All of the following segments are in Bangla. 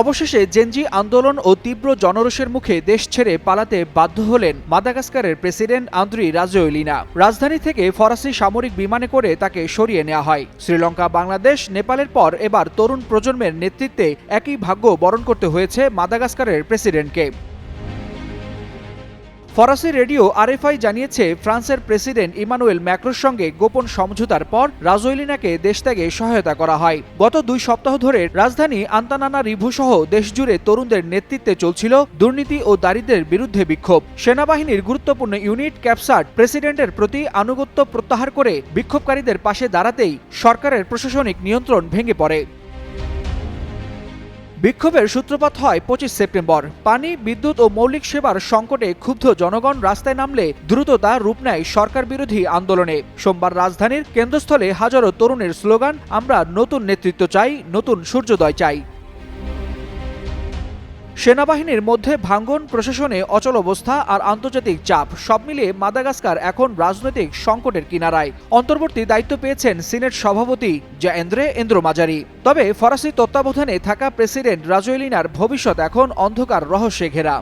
অবশেষে জেনজি আন্দোলন ও তীব্র জনরোষের মুখে দেশ ছেড়ে পালাতে বাধ্য হলেন মাদাগাস্কারের প্রেসিডেন্ট আন্দ্রি রাজোয়েলিনা। রাজধানী থেকে ফরাসি সামরিক বিমানে করে তাকে সরিয়ে নেওয়া হয়। শ্রীলঙ্কা, বাংলাদেশ, নেপালের পর এবার তরুণ প্রজন্মের নেতৃত্বে একই ভাগ্য বরণ করতে হয়েছে মাদাগাস্কারের প্রেসিডেন্টকে। ফরাসি রেডিও আরএফআই জানিয়েছে, ফ্রান্সের প্রেসিডেন্ট ইমানুয়েল ম্যাক্রোর সঙ্গে গোপন সমঝোতার পর রাজৈলিনাকে দেশত্যাগে সহায়তা করা হয়। গত দুই সপ্তাহ ধরে রাজধানী আন্তানানা রিভু সহ দেশজুড়ে তরুণদের নেতৃত্বে চলছিল দুর্নীতি ও দারিদ্রের বিরুদ্ধে বিক্ষোভ। সেনাবাহিনীর গুরুত্বপূর্ণ ইউনিট ক্যাপসার্ট প্রেসিডেন্টের প্রতি আনুগত্য প্রত্যাহার করে বিক্ষোভকারীদের পাশে দাঁড়াতেই সরকারের প্রশাসনিক নিয়ন্ত্রণ ভেঙে পড়ে। বিক্ষোভের সূত্রপাত হয় পঁচিশ সেপ্টেম্বর। পানি, বিদ্যুৎ ও মৌলিক সেবার সংকটে ক্ষুব্ধ জনগণ রাস্তায় নামলে দ্রুত তা রূপ নেয় সরকার বিরোধী আন্দোলনে। সোমবার রাজধানীর কেন্দ্রস্থলে হাজারো তরুণের স্লোগান, আমরা নতুন নেতৃত্ব চাই, নতুন সূর্যোদয় চাই। সেনাবাহিনীর মধ্যে ভাঙ্গন, প্রশাসনে অচল অবস্থা আর আন্তর্জাতিক চাপ, সব মিলিয়ে মাদাগাস্কার এখন রাজনৈতিক সংকটের কিনারায়। অন্তর্বর্তী দায়িত্ব পেয়েছেন সিনেট সভাপতি জায়েন্দ্রে এন্দ্র মাজারি তবে ফরাসি তত্ত্বাবধানে থাকা প্রেসিডেন্ট রাজোয়েলিনার ভবিষ্যৎ এখন অন্ধকার রহস্যে ঘেরা।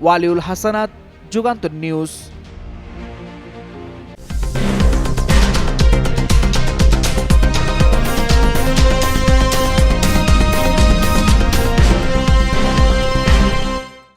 ওয়ালিউল হাসানাত, যুগান্তর নিউজ।